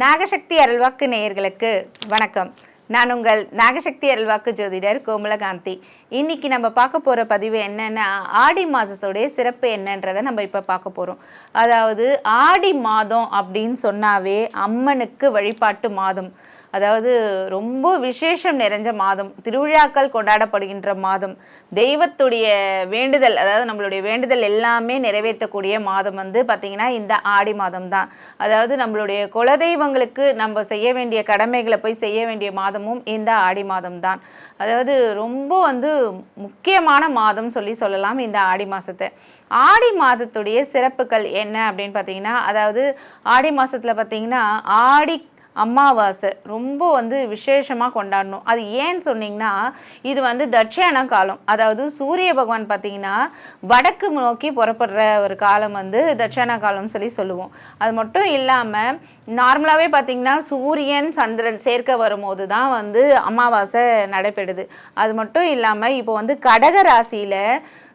நாகசக்தி அருள்வாக்கு நேயர்களுக்கு வணக்கம். நான் உங்கள் நாகசக்தி அருள்வாக்கு ஜோதிடர் கோமலகாந்தி. இன்னைக்கு நம்ம பார்க்க போகிற பதிவு என்னென்னா ஆடி மாதத்துடைய சிறப்பு என்னன்றதை நம்ம இப்போ பார்க்க போகிறோம் அதாவது ஆடி மாதம் அப்படின்னு சொன்னாவே அம்மனுக்கு வழிபாட்டு மாதம். அதாவது ரொம்ப விசேஷம் நிறைஞ்ச மாதம் திருவிழாக்கள் கொண்டாடப்படுகின்ற மாதம் தெய்வத்துடைய வேண்டுதல் அதாவது நம்மளுடைய வேண்டுதல் எல்லாமே நிறைவேற்றக்கூடிய மாதம் வந்து பார்த்திங்கன்னா இந்த ஆடி மாதம் தான் அதாவது நம்மளுடைய குலதெய்வங்களுக்கு நம்ம செய்ய வேண்டிய கடமைகளை போய் செய்ய வேண்டிய மாதமும் இந்த ஆடி மாதம் தான் அதாவது ரொம்ப வந்து முக்கியமான மாதம் சொல்லி சொல்லலாம் இந்த ஆடி மாதத்தை ஆடி மாதத்துடைய சிறப்புகள் என்ன அப்படின்னு பார்த்தீங்கன்னா அதாவது ஆடி மாதத்தில் பார்த்தீங்கன்னா ஆடி அமாவாசை ரொம்ப வந்து விசேஷமாக கொண்டாடணும். அது ஏன்னு சொன்னீங்கன்னா இது வந்து தட்சிண காலம். அதாவது சூரிய பகவான் பார்த்தீங்கன்னா வடக்கு நோக்கி புறப்படுற ஒரு காலம் வந்து தட்சிண காலம்னு சொல்லி சொல்லுவோம். அது மட்டும் இல்லாமல் நார்மலாகவே பார்த்தீங்கன்னா சூரியன் சந்திரன் சேர்க்க வரும்போது தான் வந்து அமாவாசை நடைபெறுது. அது மட்டும் இல்லாமல் இப்போ வந்து கடக ராசியில்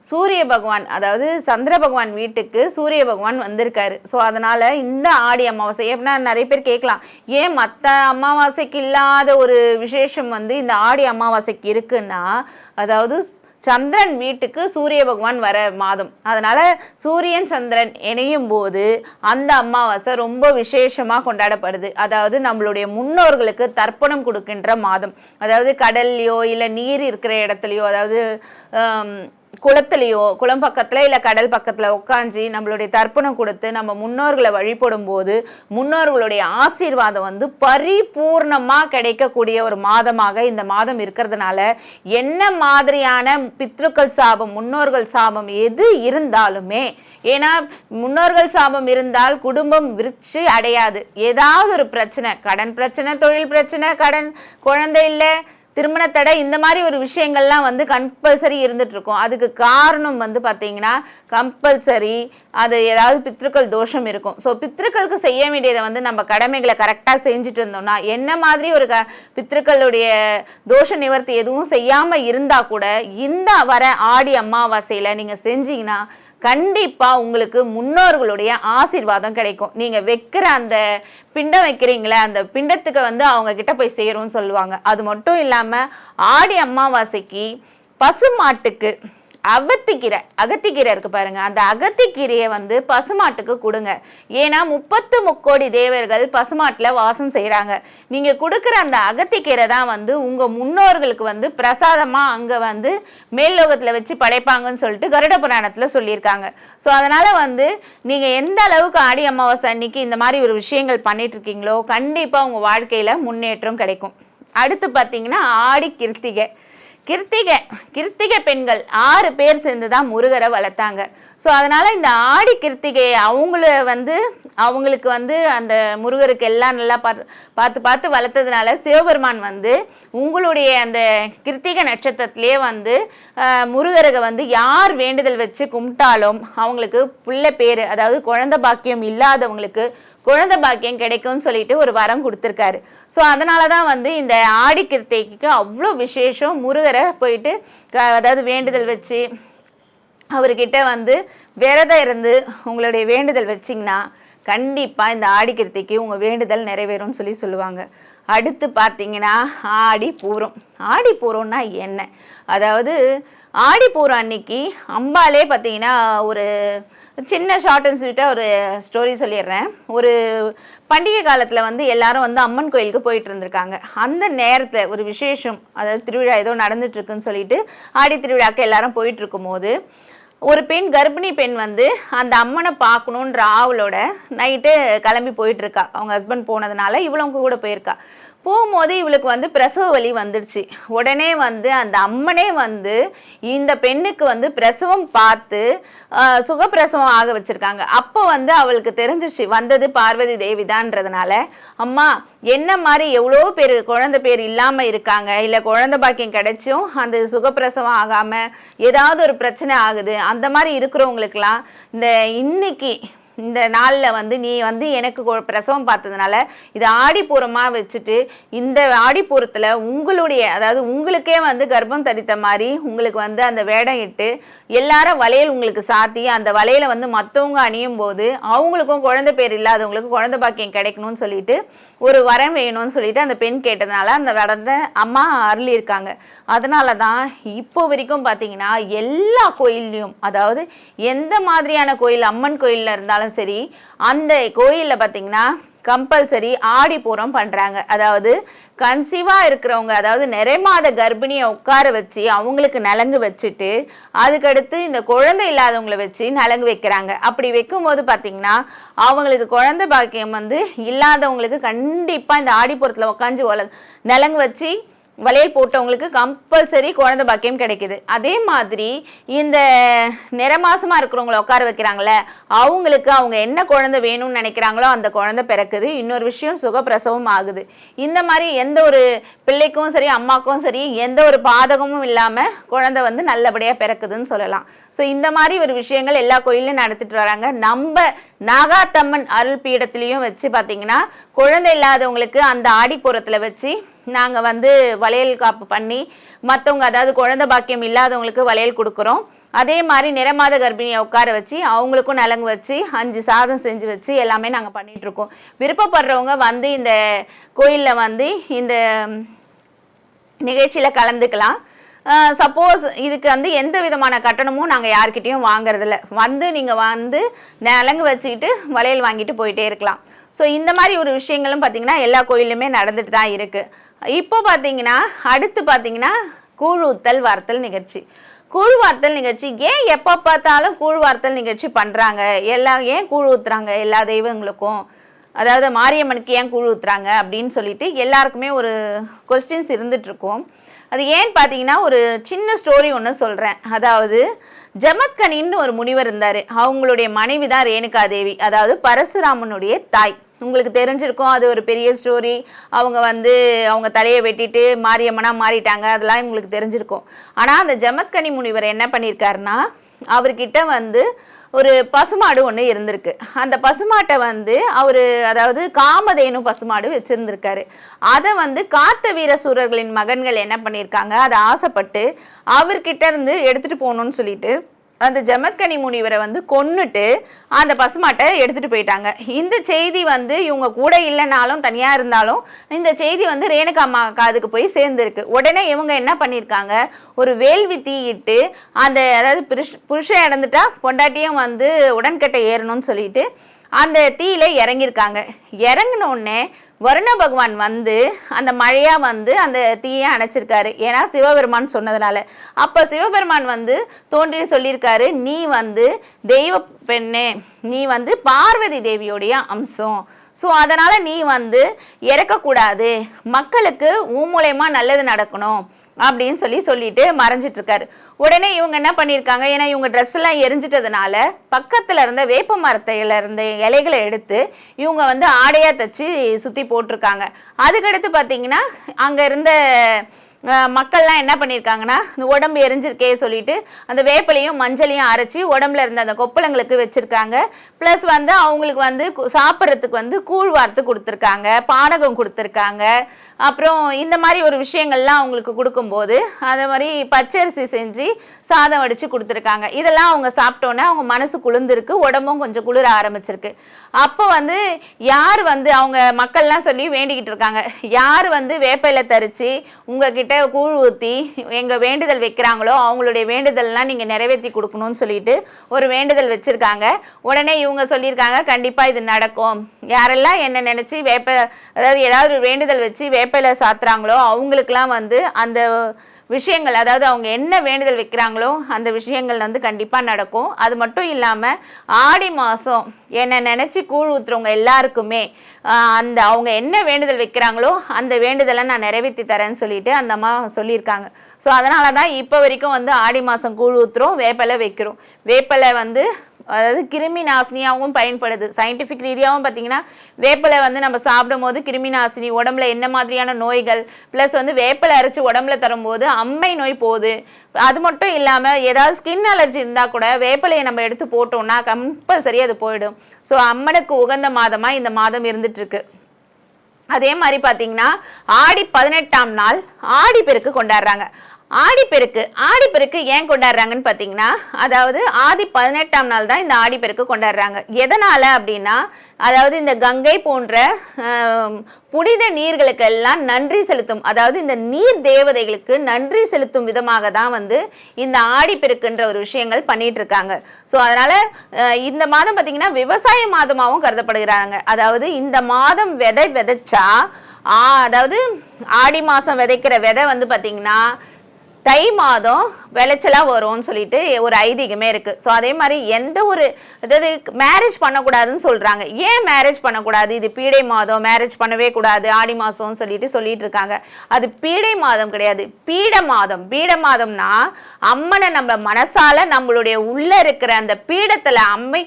சூரிய பகவான் அதாவது சந்திர பகவான் வீட்டுக்கு சூரிய பகவான் வந்திருக்காரு. ஸோ அதனால இந்த ஆடி அமாவாசை எப்படின்னா நிறைய பேர் கேட்கலாம் ஏன் மற்ற அமாவாசைக்கு இல்லாத ஒரு விசேஷம் வந்து இந்த ஆடி அமாவாசைக்கு இருக்குன்னா அதாவது சந்திரன் வீட்டுக்கு சூரிய பகவான் வர மாதம். அதனால சூரியன் சந்திரன் இணையும் போது அந்த அமாவாசை ரொம்ப விசேஷமாக கொண்டாடப்படுது. அதாவது நம்மளுடைய முன்னோர்களுக்கு தர்ப்பணம் கொடுக்கின்ற மாதம். அதாவது கடல்லையோ இல்லை நீர் இருக்கிற இடத்துலையோ அதாவது குளத்துலையோ குளம் பக்கத்தில் இல்லை கடல் பக்கத்தில் உட்காந்து நம்மளுடைய தர்ப்பணம் கொடுத்து நம்ம முன்னோர்களை வழிபடும் போது முன்னோர்களுடைய ஆசீர்வாதம் வந்து பரிபூர்ணமாக கிடைக்கக்கூடிய ஒரு மாதமாக இந்த மாதம் இருக்கிறதுனால என்ன மாதிரியான பித்ருக்கள் சாபம் முன்னோர்கள் சாபம் எது இருந்தாலுமே ஏன்னா முன்னோர்கள் சாபம் இருந்தால் குடும்பம் விருட்சி அடையாது. ஏதாவது ஒரு பிரச்சனை கடன் பிரச்சனை தொழில் பிரச்சனை கடன் குழந்தை இல்லை திருமண தடை இந்த மாதிரி ஒரு விஷயங்கள்லாம் வந்து கம்பல்சரி இருந்துட்டு இருக்கும் அதுக்கு காரணம் வந்து பார்த்தீங்கன்னா கம்பல்சரி அது ஏதாவது பித்ருக்கள் தோஷம் இருக்கும். ஸோ பித்ருக்களுக்கு செய்ய வேண்டியதை வந்து நம்ம கடமைகளை கரெக்டாக செஞ்சுட்டு இருந்தோம்னா என்ன மாதிரி ஒரு க பித்ருக்களுடைய தோஷ நிவர்த்தி எதுவும் செய்யாமல் இருந்தால் கூட இந்த வர ஆடி அமாவாசையில் நீங்கள் செஞ்சீங்கன்னா கண்டிப்பா உங்களுக்கு முன்னோர்களுடைய ஆசீர்வாதம் கிடைக்கும். நீங்க வைக்கிற அந்த பிண்டம் வைக்கிறீங்களே அந்த பிண்டத்துக்கு வந்து அவங்க கிட்ட போய் சேரும்னு சொல்லுவாங்க. அது மட்டும் இல்லாம ஆடி அமாவாசைக்கு பசுமாட்டுக்கு அகத்திக்கீரை அகத்திக்கீரை இருக்கு பாருங்க. அந்த அகத்திக்கீரையை வந்து பசுமாட்டுக்கு கொடுங்க. ஏன்னா முப்பத்து முக்கோடி தேவர்கள் பசுமாட்டில் வாசம் செய்கிறாங்க நீங்கள் கொடுக்குற அந்த அகத்திக்கீரை தான் வந்து உங்கள் முன்னோர்களுக்கு வந்து பிரசாதமாக அங்கே வந்து மேல்லோகத்தில் வச்சு படைப்பாங்கன்னு சொல்லிட்டு கருட புராணத்தில் சொல்லியிருக்காங்க. ஸோ அதனால் வந்து நீங்கள் எந்த அளவுக்கு ஆடி அமாவாசை அன்னைக்கு இந்த மாதிரி ஒரு விஷயங்கள் பண்ணிட்டு இருக்கீங்களோ கண்டிப்பாக உங்கள் வாழ்க்கையில் முன்னேற்றம் கிடைக்கும். அடுத்து பார்த்தீங்கன்னா ஆடி கிருத்திகை. கிருத்திகை கிருத்திகை பெண்கள் ஆறு பேர் சேர்ந்து தான் முருகரை வளர்த்தாங்க. ஸோ அதனால் இந்த ஆடி கிருத்திகை அவங்கள வந்து அவங்களுக்கு வந்து அந்த முருகருக்கு எல்லாம் நல்லா பார்த்து பார்த்து பார்த்து வளர்த்ததுனால சிவபெருமான் வந்து உங்களுடைய அந்த கிருத்திகை நட்சத்திரத்திலேயே வந்து ஆஹ், முருகருக்கு வந்து யார் வேண்டுதல் வச்சு கும்பிட்டாலும் அவங்களுக்கு பிள்ளை பேர் அதாவது குழந்த பாக்கியம் இல்லாதவங்களுக்கு குழந்தை பாக்கியம் கிடைக்கும்னு சொல்லிட்டு ஒரு வரம் கொடுத்துருக்காரு. ஸோ அதனால தான் வந்து இந்த ஆடி கிருத்திகைக்கு அவ்வளோ விசேஷம் முருகரை போயிட்டு அதாவது வேண்டுதல் வச்சு அவர்கிட்ட வந்து விரதம் இருந்து உங்களுடைய வேண்டுதல் வச்சிங்கன்னா கண்டிப்பாக இந்த ஆடிக்கிருத்திக்கு உங்கள் வேண்டுதல் நிறைவேறும்னு சொல்லி சொல்லுவாங்க. அடுத்து பார்த்தீங்கன்னா ஆடி பூரம். ஆடி பூரம்னா என்ன? அதாவது ஆடி பூரம் அன்னைக்கு அம்பாலே பார்த்தீங்கன்னா ஒரு சின்ன ஷார்ட் அண்ட் ஸ்வீட்டாக ஒரு ஸ்டோரி சொல்லிடுறேன். ஒரு பண்டிகை காலத்தில் வந்து எல்லாரும் வந்து அம்மன் கோயிலுக்கு போயிட்டு இருந்திருக்காங்க. அந்த நேரத்தில் ஒரு விசேஷம் அதாவது திருவிழா ஏதோ நடந்துட்டு இருக்குன்னு சொல்லிட்டு ஆடி திருவிழாக்கு எல்லாரும் போயிட்டு இருக்கும்போது ஒரு பெண் கர்ப்பிணி பெண் வந்து அந்த அம்மனை பார்க்கணுன்ற ஆவலோட நைட்டு கிளம்பி போயிட்டு இருக்கா. அவங்க ஹஸ்பண்ட் போனதுனால இவளும் கூட போயிருக்கா. போகும்போது இவளுக்கு வந்து பிரசவ வலி வந்துடுச்சு. உடனே வந்து அந்த அம்மனே வந்து இந்த பெண்ணுக்கு வந்து பிரசவம் பார்த்து சுகப்பிரசவம் ஆக வச்சுருக்காங்க. அப்போ வந்து அவளுக்கு தெரிஞ்சிருச்சு வந்தது பார்வதி தேவிதான்றதுனால அம்மா என்ன மாதிரி எவ்வளோ பேர் குழந்தை பேர் இல்லாமல் இருக்காங்க? இல்லை குழந்தை பாக்கியம் கிடைச்சும் அந்த சுகப்பிரசவம் ஆகாமல் ஏதாவது ஒரு பிரச்சனை ஆகுது? அந்த மாதிரி இருக்கிறவங்களுக்கெல்லாம் இந்த இன்னைக்கு இந்த நாளில் வந்து நீ வந்து எனக்கு பிரசவம் பார்த்ததுனால இது ஆடிப்பூரமாக வச்சுட்டு இந்த ஆடிப்பூரத்தில் உங்களுடைய அதாவது உங்களுக்கே வந்து கர்ப்பம் தரித்த மாதிரி உங்களுக்கு வந்து அந்த வேடம் இட்டு எல்லாரும் வளையல் உங்களுக்கு சாத்தி அந்த வளையலை வந்து மற்றவங்க அணியும் போது அவங்களுக்கும் குழந்தை பேர் இல்லாதவங்களுக்கு குழந்தை பாக்கியம் கிடைக்கணும்னு சொல்லிட்டு ஒரு வரம் வேணும்னு சொல்லிட்டு அந்த பெண் கேட்டதுனால அந்த வரத்தை அம்மா அருளியிருக்காங்க அதனால தான் இப்போ வரைக்கும் பார்த்தீங்கன்னா எல்லா கோயில்லையும் அதாவது எந்த மாதிரியான கோயில் அம்மன் கோயிலில் இருந்தாலும் சரி அந்த கோயிலில் பார்த்தீங்கன்னா கம்பல்சரி ஆடிப்பூரம் பண்ணுறாங்க அதாவது கன்சீவாக இருக்கிறவங்க அதாவது நிறைமாத கர்ப்பிணியை உட்கார வச்சு அவங்களுக்கு நலங்கு வச்சுட்டு அதுக்கடுத்து இந்த குழந்தை இல்லாதவங்களை வச்சு நலங்கு வைக்கிறாங்க. அப்படி வைக்கும்போது பார்த்தீங்கன்னா அவங்களுக்கு குழந்தை பாக்கியம் வந்து இல்லாதவங்களுக்கு கண்டிப்பாக இந்த ஆடிப்புறத்தில் உட்காந்து நலங்கு வச்சு வளையல் போட்டவங்களுக்கு கம்பல்சரி குழந்தை பாக்கியம் கிடைக்குது. அதே மாதிரி இந்த நிறமாசமாக இருக்கிறவங்கள உட்கார வைக்கிறாங்களே அவங்களுக்கு அவங்க என்ன குழந்தை வேணும்னு நினைக்கிறாங்களோ அந்த குழந்தை பிறக்குது. இன்னொரு விஷயம் சுகப்பிரசவம் ஆகுது. இந்த மாதிரி எந்த ஒரு பிள்ளைக்கும் சரி அம்மாக்கும் சரி எந்த ஒரு பாதகமும் இல்லாமல் குழந்தை வந்து நல்லபடியாக பிறக்குதுன்னு சொல்லலாம். ஸோ இந்த மாதிரி ஒரு விஷயங்கள் எல்லா கோயிலையும் நடத்திட்டு வராங்க. நம்ம நாகாத்தம்மன் அருள் பீடத்துலேயும் வச்சு பார்த்தீங்கன்னா குழந்தை இல்லாதவங்களுக்கு அந்த ஆடிப்புறத்தில் வச்சு நாங்கள் வந்து வளையல் காப்பு பண்ணி மற்றவங்க அதாவது குழந்தை பாக்கியம் இல்லாதவங்களுக்கு வளையல் கொடுக்குறோம். அதே மாதிரி நிறமாத கர்ப்பிணியை உட்கார வச்சு அவங்களுக்கும் நலங்கு வச்சு அஞ்சு சாதம் செஞ்சு வச்சு எல்லாமே நாங்கள் பண்ணிட்டு இருக்கோம். விருப்பப்படுறவங்க வந்து இந்த கோயிலில் வந்து இந்த நிகழ்ச்சியில் கலந்துக்கலாம். சப்போஸ் இதுக்கு வந்து எந்த விதமான கட்டணமும் நாங்கள் யார்கிட்டையும் வாங்குறதில்ல. வந்து நீங்கள் வந்து நலங்கு வச்சுக்கிட்டு வளையல் வாங்கிட்டு போயிட்டே இருக்கலாம். ஸோ இந்த மாதிரி ஒரு விஷயங்களும் பார்த்திங்கன்னா எல்லா கோயிலுமே நடந்துட்டு தான் இருக்குது இப்போ பார்த்தீங்கன்னா அடுத்து பார்த்தீங்கன்னா கூழ் ஊத்தல் வார்த்தல் நிகழ்ச்சி. கூழ் வார்த்தல் நிகழ்ச்சி ஏன் எப்போ பார்த்தாலும் கூழ் வார்த்தல் நிகழ்ச்சி பண்ணுறாங்க எல்லா ஏன் கூழ் ஊத்துறாங்க? எல்லா தெய்வங்களுக்கும். அதாவது மாரியம்மனுக்கு ஏன் கூழ் ஊத்துறாங்க? அப்படின்னு சொல்லிட்டு எல்லாருக்குமே ஒரு கொஸ்டின்ஸ் இருந்துகிட்ருக்கும் அது ஏன்னு பார்த்தீங்கன்னா ஒரு சின்ன ஸ்டோரி ஒன்று சொல்கிறேன் அதாவது ஜமத்கனின்னு ஒரு முனிவர் இருந்தார். அவங்களுடைய மனைவி தான் ரேணுகா தேவி அதாவது பரசுராமனுடைய தாய். உங்களுக்கு தெரிஞ்சிருக்கும் அது ஒரு பெரிய ஸ்டோரி அவங்க வந்து அவங்க தலையை வெட்டிட்டு மாரியம்மனா மாறிட்டாங்க அதெல்லாம் உங்களுக்கு தெரிஞ்சிருக்கும். ஆனால் அந்த ஜமத்கனி முனிவர் என்ன பண்ணியிருக்காருன்னா அவர்கிட்ட வந்து ஒரு பசுமாடு ஒன்று இருந்திருக்கு. அந்த பசுமாட்டை வந்து அவர் அதாவது காமதேனு பசுமாடு வச்சுருந்துருக்காரு. அதை வந்து காத்த வீர சூரர்களின் மகன்கள் என்ன பண்ணியிருக்காங்க அதை ஆசைப்பட்டு அவர்கிட்ட இருந்து எடுத்துகிட்டு போகணும்னு சொல்லிட்டு அந்த ஜமத்கனி முனிவரை வந்து கொன்னுட்டு அந்த பசுமாட்டை எடுத்துட்டு போயிட்டாங்க. இந்த செய்தி வந்து இவங்க கூட இல்லைனாலும் தனியா இருந்தாலும் இந்த செய்தி வந்து ரேணுகா அம்மா காதுக்கு போய் சேர்ந்துருக்கு. உடனே இவங்க என்ன பண்ணியிருக்காங்க? ஒரு வேள்வி தீயிட்டு அந்த அதாவது புருஷ புருஷன் இறந்துட்டா பொண்டாட்டியும் வந்து உடன்கட்டை ஏறணும்னு சொல்லிட்டு அந்த தீயில இறங்கியிருக்காங்க. இறங்கின உடனே வருண பகவான் வந்து அந்த மழையாக வந்து அந்த தீயை அணைச்சிருக்காரு. ஏன்னா சிவபெருமான் சொன்னதுனால. அப்போ சிவபெருமான் வந்து தோன்றி சொல்லியிருக்காரு நீ வந்து தெய்வ பெண்ணே நீ வந்து பார்வதி தேவியோடைய அம்சம். ஸோ அதனால் நீ வந்து இறக்கக்கூடாது. மக்களுக்கு உன் மூலயமா நல்லது நடக்கணும். அப்படின்னு சொல்லி சொல்லிட்டு மறைஞ்சிட்டு இருக்காரு உடனே இவங்க என்ன பண்ணியிருக்காங்க? ஏன்னா இவங்க ட்ரெஸ் எல்லாம் எரிஞ்சிட்டதுனால பக்கத்துல இருந்த வேப்ப மரத்தையில இருந்த இலைகளை எடுத்து இவங்க வந்து ஆடையா தச்சு சுத்தி போட்டிருக்காங்க. அதுக்கடுத்து பார்த்தீங்கன்னா அங்க இருந்த மக்கள்லாம் என்ன பண்ணியிருக்காங்கன்னா இந்த உடம்பு எரிஞ்சிருக்கே சொல்லிட்டு அந்த வேப்பிலையும் மஞ்சளையும் அரைச்சி உடம்புல இருந்த அந்த கொப்பளங்களுக்கு வச்சிருக்காங்க. ப்ளஸ் வந்து அவங்களுக்கு வந்து சாப்பிட்றதுக்கு வந்து கூழ் வார்த்து கொடுத்துருக்காங்க பானகம் கொடுத்துருக்காங்க. அப்புறம் இந்த மாதிரி ஒரு விஷயங்கள்லாம் அவங்களுக்கு கொடுக்கும்போது அதே மாதிரி பச்சரிசி செஞ்சு சாதம் வடித்து கொடுத்துருக்காங்க. இதெல்லாம் அவங்க சாப்பிட்டோன்னே அவங்க மனசு குளிர்ந்துருக்கு உடம்பும் கொஞ்சம் குளிர ஆரம்பிச்சிருக்கு. அப்போ வந்து யார் வந்து அவங்க மக்கள்லாம் சொல்லி வேண்டிக்கிட்டு இருக்காங்க. யார் வந்து வேப்பையில தரித்து உங்ககிட்ட கூழ் ஊற்றி எங்கள் வேண்டுதல் வைக்கிறாங்களோ அவங்களுடைய வேண்டுதல்லாம் நீங்கள் நிறைவேற்றி கொடுக்கணும்னு சொல்லிட்டு ஒரு வேண்டுதல் வச்சுருக்காங்க. உடனே இவங்க சொல்லியிருக்காங்க கண்டிப்பாக இது நடக்கும். யாரெல்லாம் என்ன நினச்சி வேப்ப அதாவது ஏதாவது வேண்டுதல் வச்சு வேப்பையில சாத்துறாங்களோ அவங்களுக்கெல்லாம் வந்து அந்த விஷயங்கள் அதாவது அவங்க என்ன வேண்டுதல் வைக்கிறாங்களோ அந்த விஷயங்கள் வந்து கண்டிப்பாக நடக்கும். அது மட்டும் இல்லாமல் ஆடி மாதம் என்னை நினச்சி கூழ் ஊத்துறவங்க எல்லாருக்குமே அந்த அவங்க என்ன வேண்டுதல் வைக்கிறாங்களோ அந்த வேண்டுதலை நான் நிறைவேற்றி தரேன்னு சொல்லிட்டு அந்த அம்மா சொல்லியிருக்காங்க. ஸோ அதனால தான் இப்போ வரைக்கும் வந்து ஆடி மாதம் கூழ் ஊத்துறோம் வேப்பலை வைக்கிறோம். வேப்பலை வந்து அதாவது கிருமி நாசினியாகவும் பயன்படுது. சயின்டிஃபிக் ரீதியாகவும் பார்த்தீங்கன்னா வேப்பிலை வந்து நம்ம சாப்பிடும் போது கிருமி நாசினி உடம்புல என்ன மாதிரியான நோய்கள் ப்ளஸ் வந்து வேப்பிலை அரைச்சி உடம்புல தரும்போது அம்மை நோய் போகுது. அது மட்டும் இல்லாமல் ஏதாவது ஸ்கின் அலர்ஜி இருந்தால் கூட வேப்பிலையை நம்ம எடுத்து போட்டோம்னா கம்பல்சரி அது போயிடும். ஸோ அம்மனுக்கு உகந்த மாதமாக இந்த மாதம் இருந்துட்டுருக்கு. அதே மாதிரி பார்த்தீங்கன்னா ஆடி பதினெட்டாம் நாள் ஆடிப்பெருக்கு கொண்டாடுறாங்க. ஆடிப்பெருக்கு ஆடிப்பெருக்கு ஏன் கொண்டாடுறாங்கன்னு பார்த்தீங்கன்னா அதாவது ஆதி பதினெட்டாம் நாள் தான் இந்த ஆடிப்பெருக்கு கொண்டாடுறாங்க. எதனால் அப்படின்னா அதாவது இந்த கங்கை போன்ற புனித நீர்களுக்கெல்லாம் நன்றி செலுத்தும் அதாவது இந்த நீர் தேவதைகளுக்கு நன்றி செலுத்தும் விதமாக தான் வந்து இந்த ஆடிப்பெருக்குன்ற ஒரு விஷயங்கள் பண்ணிட்டு இருக்காங்க. ஸோ அதனால் இந்த மாதம் பார்த்தீங்கன்னா விவசாய மாதமாகவும் கருதப்படுகிறாங்க. அதாவது இந்த மாதம் விதை விதைச்சா அதாவது ஆடி மாதம் விதைக்கிற விதை வந்து பார்த்தீங்கன்னா தை மாதம் விளைச்சலாக வரும்னு சொல்லிட்டு ஒரு ஐதீகமே இருக்குது ஸோ அதே மாதிரி எந்த ஒரு அதாவது மேரேஜ் பண்ணக்கூடாதுன்னு சொல்கிறாங்க ஏன் மேரேஜ் பண்ணக்கூடாது? இது பீடை மாதம் மேரேஜ் பண்ணவே கூடாது ஆடி மாதம்னு சொல்லிட்டு சொல்லிட்டு இருக்காங்க. அது பீடை மாதம் கிடையாது. பீட மாதம். பீட மாதம்னா அம்மனை நம்ம மனசால நம்மளுடைய உள்ள இருக்கிற அந்த பீடத்தில் அம்மை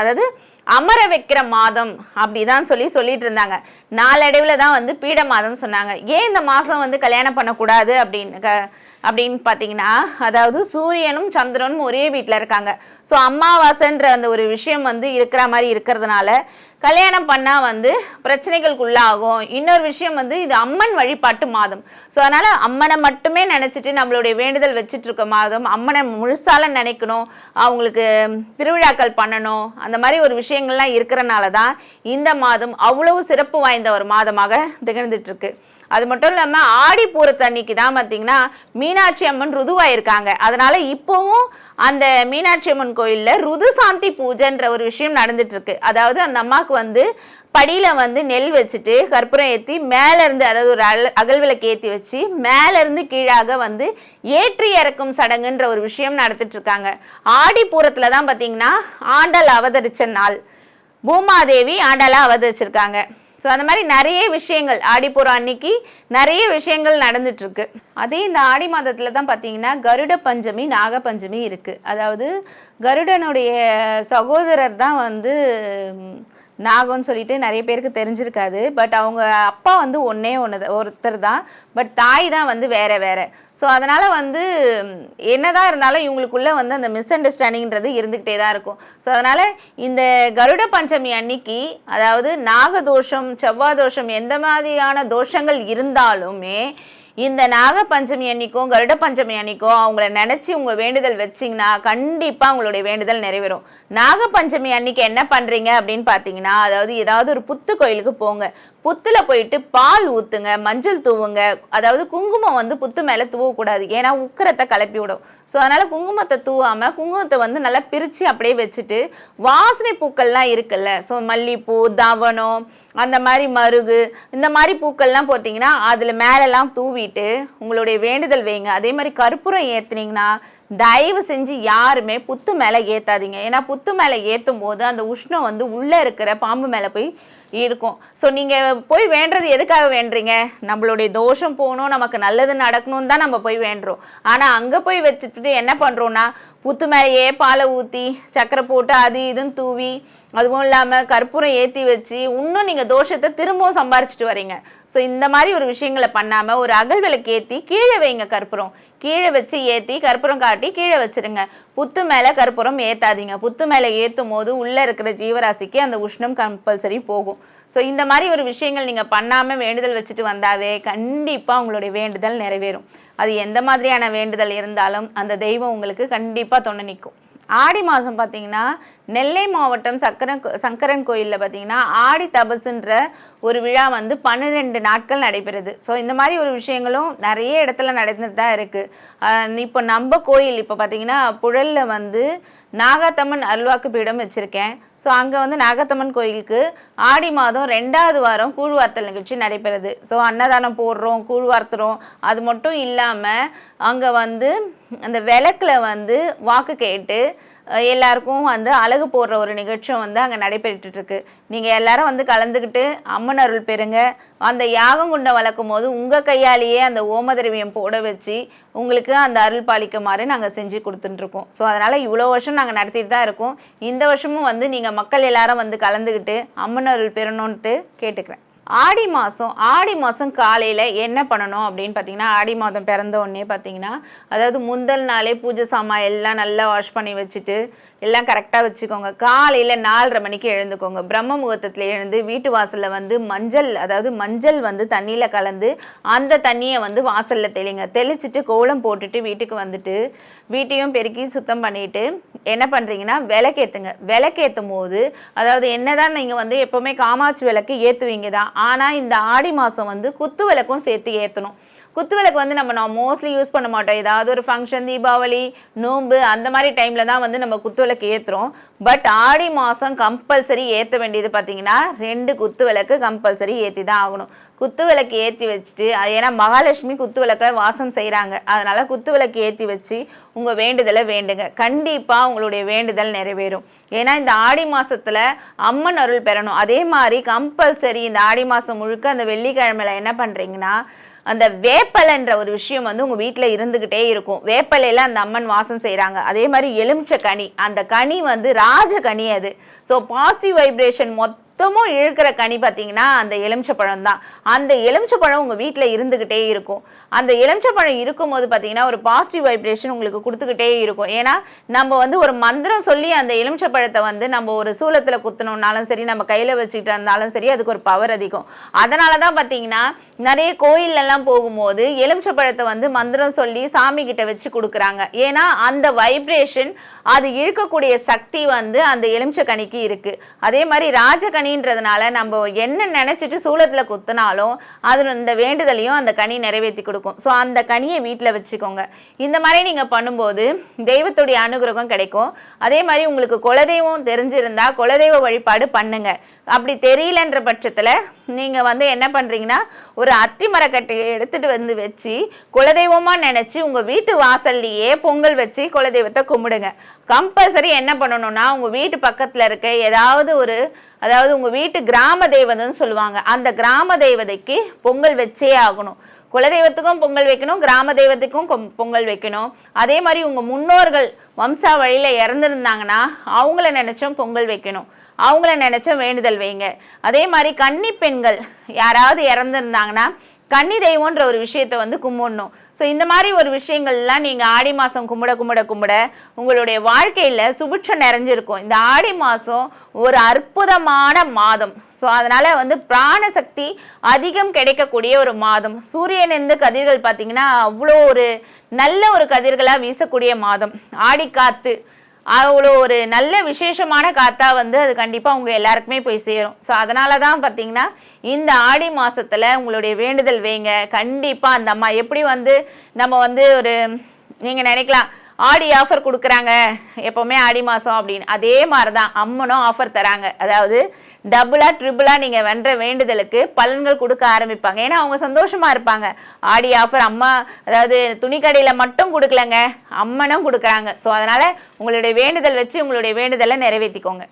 அதாவது அமர வைக்கிற மாதம் அப்படிதான் சொல்லி சொல்லிட்டு இருந்தாங்க. நாளடைவில் தான் வந்து பீட மாதம் சொன்னாங்க. ஏன் இந்த மாதம் வந்து கல்யாணம் பண்ணக்கூடாது அப்படின்னு க- அப்படின்னு பார்த்தீங்கன்னா அதாவது சூரியனும் சந்திரனும் ஒரே வீட்டில் இருக்காங்க. ஸோ அமாவாசைன்ற அந்த ஒரு விஷயம் வந்து இருக்கிற மாதிரி இருக்கிறதுனால கல்யாணம் பண்ணால் வந்து பிரச்சனைகளுக்குள்ளாகும். இன்னொரு விஷயம் வந்து இது அம்மன் வழிபாட்டு மாதம். ஸோ அதனால் அம்மனை மட்டுமே நினச்சிட்டு நம்மளுடைய வேண்டுதல் வச்சுட்டு இருக்க மாதம். அம்மனை முழுசால நினைக்கணும். அவங்களுக்கு திருவிழாக்கள் பண்ணணும். அந்த மாதிரி ஒரு விஷயங்கள்லாம் இருக்கிறனால தான் இந்த மாதம் அவ்வளவு சிறப்பு வாய்ந்த இந்த ஒரு மாதமாக திகழ்ந்துட்டு இருக்கு அது மட்டும் இல்லாமல் ஆடி அன்னைக்கு தான் பார்த்தீங்கன்னா மீனாட்சி அம்மன் ருதுவாயிருக்காங்க. அதனால இப்போவும் அந்த மீனாட்சி அம்மன் கோயிலில் ருது சாந்தி பூஜைன்ற ஒரு விஷயம் நடந்துட்டு இருக்கு அதாவது அந்த அம்மாவுக்கு வந்து படியில வந்து நெல் வச்சுட்டு கற்பூரம் ஏற்றி மேல இருந்து அதாவது ஒரு அகல் அகல்விளக்கு ஏற்றி வச்சு மேல இருந்து கீழாக வந்து ஏற்றி இறக்கும் சடங்குன்ற ஒரு விஷயம் நடத்திட்டு இருக்காங்க ஆடி பூரத்துல தான் பார்த்தீங்கன்னா ஆண்டல் அவதரிச்ச நாள். பூமாதேவி ஆண்டலாக அவதரிச்சிருக்காங்க. ஸோ அந்த மாதிரி நிறைய விஷயங்கள் ஆடிப்பூரம் அன்னைக்கு நிறைய விஷயங்கள் நடந்துட்டுருக்கு. அதே இந்த ஆடி மாதத்தில் தான் பார்த்தீங்கன்னா கருட பஞ்சமி நாக பஞ்சமி அதாவது கருடனுடைய சகோதரர் தான் வந்து நாகம்னு சொல்லிட்டு நிறைய பேருக்கு தெரிஞ்சிருக்காது. பட் அவங்க அப்பா வந்து ஒன்றே ஒன்று ஒருத்தர் தான். பட் தாய் தான் வந்து வேற வேற. ஸோ அதனால் வந்து என்னதான் இருந்தாலும் இவங்களுக்குள்ள வந்து அந்த மிஸ் அண்டர்ஸ்டாண்டிங்கிறது இருந்துக்கிட்டே தான் இருக்கும். ஸோ அதனால் இந்த கருட பஞ்சமி அன்னைக்கு அதாவது நாகதோஷம் செவ்வாய் தோஷம் எந்த மாதிரியான தோஷங்கள் இருந்தாலுமே இந்த நாக பஞ்சமி அன்னைக்கும் கருட பஞ்சமி அன்னைக்கும் அவங்கள நினைச்சு உங்க வேண்டுதல் வச்சீங்கன்னா கண்டிப்பா உங்களுடைய வேண்டுதல் நிறைவேறும். நாக பஞ்சமி அன்னைக்கு என்ன பண்றீங்க அப்படின்னு பாத்தீங்கன்னா அதாவது ஏதாவது ஒரு புத்து கோயிலுக்கு போங்க. புத்துல போயிட்டு பால் ஊத்துங்க மஞ்சள் தூவுங்க. அதாவது குங்குமம் வந்து புத்து மேல தூவக்கூடாது. ஏன்னா உக்கரத்தை கிளப்பி விடும். ஸோ அதனால குங்குமத்தை தூவாம குங்குமத்தை வந்து நல்லா பிரிச்சு அப்படியே வச்சுட்டு வாசனை பூக்கள்லாம் இருக்குல்ல. ஸோ மல்லிப்பூ தவனம் அந்த மாதிரி மருகு இந்த மாதிரி பூக்கள்லாம் போட்டிங்கன்னா அதில் மேலெல்லாம் தூவிட்டு உங்களுடைய வேண்டுதல் வைங்க. அதே மாதிரி கற்பூரம் ஏற்றுனீங்கன்னா தயவு செஞ்சு யாருமே புத்து மேலே ஏற்றாதீங்க ஏன்னா புத்து மேலே ஏற்றும் போது அந்த உஷ்ணம் வந்து உள்ளே இருக்கிற பாம்பு மேலே போய் இருக்கும். ஸோ நீங்கள் போய் வேண்டுறது எதுக்காக வேண்டுறீங்க? நம்மளுடைய தோஷம் போகணும் நமக்கு நல்லது நடக்கணும் தான் நம்ம போய் வேண்டுறோம். ஆனால் அங்கே போய் வச்சுட்டு என்ன பண்ணுறோன்னா புத்து மேலேயே பாலை ஊற்றி சக்கரை போட்டு அது இதுன்னு தூவி அதுவும் இல்லாமல் கற்பூரம் ஏற்றி வச்சு இன்னும் நீங்கள் தோஷத்தை திரும்பவும் சம்பாரிச்சிட்டு வரீங்க. ஸோ இந்த மாதிரி ஒரு விஷயங்களை பண்ணாமல் ஒரு அகல் விளக்கு ஏற்றி கீழே வைங்க கற்பூரம். கீழே வச்சு ஏற்றி கற்பூரம் காட்டி கீழே வச்சிருங்க. புத்து மேலே கற்பூரம் ஏற்றாதீங்க புத்து மேலே ஏற்றும் போது உள்ளே இருக்கிற ஜீவராசிக்கு அந்த உஷ்ணம் கம்பல்சரி போகும். ஸோ இந்த மாதிரி ஒரு விஷயங்கள் நீங்கள் பண்ணாமல் வேண்டுதல் வச்சுட்டு வந்தாவே கண்டிப்பாக உங்களுடைய வேண்டுதல் நிறைவேறும். அது எந்த மாதிரியான வேண்டுதல் இருந்தாலும் அந்த தெய்வம் உங்களுக்கு கண்டிப்பாக துணை நிற்கும் ஆடி மாதம் பார்த்தீங்கன்னா நெல்லை மாவட்டம் சக்கரன் சங்கரன் கோயிலில் பார்த்தீங்கன்னா ஆடி தபசுன்ற ஒரு விழா வந்து பன்னிரெண்டு நாட்கள் நடைபெறுது. ஸோ இந்த மாதிரி ஒரு விஷயங்களும் நிறைய இடத்துல நடந்துட்டு தான் இருக்குது இப்போ நம்ம கோயில் இப்போ பார்த்தீங்கன்னா புழலில் வந்து நாகாத்தம்மன் அருள்வாக்கு பீடம் வச்சுருக்கேன். ஸோ அங்கே வந்து நாகத்தம்மன் கோயிலுக்கு ஆடி மாதம் ரெண்டாவது வாரம் கூழ்வார்த்தல் நிகழ்ச்சி நடைபெறுது. ஸோ அன்னதானம் போடுறோம் கூழ்வார்த்துறோம் அது மட்டும் இல்லாமல் அங்கே வந்து அந்த விளக்குல வந்து வாக்கு கேட்டு எல்லாருக்கும் வந்து அழகு போடுற ஒரு நிகழ்ச்சியும் வந்து அங்கே நடைபெற்றுட்டு இருக்கு நீங்கள் எல்லாரும் வந்து கலந்துக்கிட்டு அம்மன் அருள் பெறுங்க. அந்த யாகம் குண்டம் வளர்க்கும் போது உங்கள் கையாலேயே அந்த ஓமதிரவியம் போட வச்சு உங்களுக்கு அந்த அருள் பாலிக்குமாறு நாங்கள் செஞ்சு கொடுத்துட்டுருக்கோம். ஸோ அதனால் இவ்வளோ வருஷம் நாங்கள் நடத்திட்டு தான் இருக்கோம். இந்த வருஷமும் வந்து நீங்கள் மக்கள் எல்லாரும் வந்து கலந்துக்கிட்டு அம்மன் அருள் பெறணுன்ட்டு கேட்டுக்கிறேன். ஆடி மாதம் ஆடி மாதம் காலையில் என்ன பண்ணணும் அப்படின்னு பார்த்தீங்கன்னா ஆடி மாதம் பிறந்த உடனே பார்த்தீங்கன்னா அதாவது முந்தல் நாளே பூஜை சாமான் எல்லாம் நல்லா வாஷ் பண்ணி வச்சுட்டு எல்லாம் கரெக்டாக வச்சுக்கோங்க. காலையில் நாலரை மணிக்கு எழுந்துக்கோங்க. பிரம்ம முகூர்த்தத்தில் எழுந்து வீட்டு வாசலில் வந்து மஞ்சள் அதாவது மஞ்சள் வந்து தண்ணியில் கலந்து அந்த தண்ணியை வந்து வாசலில் தெளிங்க. தெளிச்சிட்டு கோலம் போட்டுட்டு வீட்டுக்கு வந்துட்டு வீட்டையும் பெருக்கி சுத்தம் பண்ணிட்டு என்ன பண்ணுறீங்கன்னா விளக்கேற்றுங்க விளக்கேற்றும் போது அதாவது என்னதான் நீங்கள் வந்து எப்போவுமே காமாட்சி விளக்கு ஏற்றுவீங்க தான் ஆனால் இந்த ஆடி மாதம் வந்து குத்து விளக்கும் சேர்த்து ஏற்றணும் குத்து விளக்கு வந்து நம்ம நான் மோஸ்ட்லி யூஸ் பண்ண மாட்டோம். ஏதாவது ஒரு ஃபங்க்ஷன் தீபாவளி நோன்பு அந்த மாதிரி டைமில் தான் வந்து நம்ம குத்து விளக்கு ஏற்றுறோம் பட் ஆடி மாதம் கம்பல்சரி ஏற்ற வேண்டியது பார்த்தீங்கன்னா ரெண்டு குத்து விளக்கு கம்பல்சரி ஏற்றி தான் ஆகணும். குத்து விளக்கு ஏற்றி வச்சுட்டு ஏன்னா மகாலட்சுமி குத்து விளக்கை வாசம் செய்கிறாங்க அதனால் குத்து விளக்கு ஏற்றி வச்சு உங்கள் வேண்டுதலை வேண்டுங்க. கண்டிப்பாக உங்களுடைய வேண்டுதல் நிறைவேறும். ஏன்னா இந்த ஆடி மாதத்தில் அம்மன் அருள் பெறணும். அதே மாதிரி கம்பல்சரி இந்த ஆடி மாதம் முழுக்க அந்த வெள்ளிக்கிழமையில் என்ன பண்ணுறீங்கன்னா அந்த வேப்பலைன்ற ஒரு விஷயம் வந்து உங்கள் வீட்டில் இருந்துக்கிட்டே இருக்கும். வேப்பலையில் அந்த அம்மன் வாசம் செய்கிறாங்க அதே மாதிரி எலுமிச்சை கனி. அந்த கனி வந்து ராஜ கனி அது ஸோ பாசிட்டிவ் வைப்ரேஷன் மொத்தமும் இழுக்கிற கனி பார்த்தீங்கன்னா அந்த எலுமிச்சப்பழம் தான். அந்த எலுமிச்சப்பழம் உங்கள் வீட்டில் இருந்துக்கிட்டே இருக்கும். அந்த எலுமிச்சப்பழம் இருக்கும்போது பார்த்தீங்கன்னா ஒரு பாசிட்டிவ் வைப்ரேஷன் உங்களுக்கு கொடுத்துக்கிட்டே இருக்கும். ஏன்னா நம்ம வந்து ஒரு மந்திரம் சொல்லி அந்த எலுமிச்சப்பழத்தை வந்து நம்ம ஒரு சூலத்தில் குத்தணும்னாலும் சரி நம்ம கையில் வச்சுக்கிட்டு இருந்தாலும் சரி அதுக்கு ஒரு பவர் அதிகம். அதனால தான் பார்த்தீங்கன்னா நிறைய கோயிலெல்லாம் போகும்போது எலுமிச்சப்பழத்தை வந்து மந்திரம் சொல்லி சாமி கிட்ட வச்சு கொடுக்குறாங்க. ஏன்னா அந்த வைப்ரேஷன் அது இழுக்கக்கூடிய சக்தி வந்து அந்த எலுமிச்சை கனிக்கு இருக்குது அதே மாதிரி கனின்றதுனால நம்ம என்ன நினைச்சிட்டு சூளத்தில் குத்துனாலும் அது இந்த வேண்டுதலையும் அந்த கனி நிறைவேற்றி கொடுக்கும். ஸோ அந்த கனியை வீட்டில் வச்சுக்கோங்க. இந்த மாதிரி நீங்க பண்ணும்போது தெய்வத்துடைய அனுகிரகம் கிடைக்கும். அதே மாதிரி உங்களுக்கு குலதெய்வம் தெரிஞ்சிருந்தா குலதெய்வ வழிபாடு பண்ணுங்க. அப்படி தெரியலன்ற பட்சத்தில் நீங்கள் வந்து என்ன பண்ணுறீங்கன்னா ஒரு அத்தி மரக்கட்டையை எடுத்துட்டு வந்து வச்சு குலதெய்வமாக நினச்சி உங்கள் வீட்டு வாசல்லையே பொங்கல் வச்சு குலதெய்வத்தை கும்பிடுங்க. கம்பல்சரி என்ன பண்ணணும்னா உங்கள் வீட்டு பக்கத்தில் இருக்க ஏதாவது ஒரு அதாவது உங்கள் வீட்டு கிராம தெய்வதன்னு சொல்லுவாங்க. அந்த கிராம தெய்வதைக்கு பொங்கல் வச்சே ஆகணும். குலதெய்வத்துக்கும் பொங்கல் வைக்கணும் கிராம தெய்வத்துக்கும் கொம்- பொங்கல் வைக்கணும். அதே மாதிரி உங்கள் முன்னோர்கள் வம்சா வழியில் இறந்துருந்தாங்கன்னா அவங்கள நினச்சும் பொங்கல் வைக்கணும். அவங்கள நினச்ச வேண்டுதல் வைங்க. அதே மாதிரி கன்னி பெண்கள் யாராவது இறந்துருந்தாங்கன்னா கன்னி தெய்வம்ன்ற ஒரு விஷயத்தை வந்து கும்பிடணும். ஸோ இந்த மாதிரி ஒரு விஷயங்கள்லாம் நீங்கள் ஆடி மாதம் கும்பிட கும்பிட கும்பிட உங்களுடைய வாழ்க்கையில் சுபிட்சம் நிறைஞ்சிருக்கும். இந்த ஆடி மாதம் ஒரு அற்புதமான மாதம். ஸோ அதனால் வந்து பிராணசக்தி அதிகம் கிடைக்கக்கூடிய ஒரு மாதம். சூரியனிருந்து கதிர்கள் பார்த்தீங்கன்னா அவ்வளோ ஒரு நல்ல ஒரு கதிர்களாக வீசக்கூடிய மாதம். ஆடி காற்று அவ்வளோ ஒரு நல்ல விசேஷமான காத்தா வந்து அது கண்டிப்பாக அவங்க எல்லாருக்குமே போய் சேரும். ஸோ அதனால தான் பார்த்தீங்கன்னா இந்த ஆடி மாதத்தில் உங்களுடைய வேண்டுதல் வைங்க. கண்டிப்பாக அந்த அம்மா எப்படி வந்து நம்ம வந்து ஒரு நீங்கள் நினைக்கலாம் ஆடி ஆஃபர் கொடுக்குறாங்க எப்போவுமே ஆடி மாதம் அப்படின்னு. அதே மாதிரி தான் அம்மனும் ஆஃபர் தராங்க. அதாவது டபுளா ட்ரிபிளா நீங்கள் வென்ற வேண்டுதலுக்கு பலன்கள் கொடுக்க ஆரம்பிப்பாங்க. ஏன்னா அவங்க சந்தோஷமா இருப்பாங்க. ஆடி ஆஃபர் அம்மா அதாவது துணிக்கடையில் மட்டும் கொடுக்கலங்க அம்மனும் கொடுக்குறாங்க. ஸோ அதனால உங்களுடைய வேண்டுதல் வச்சு உங்களுடைய வேண்டுதலை நிறைவேற்றிக்கோங்க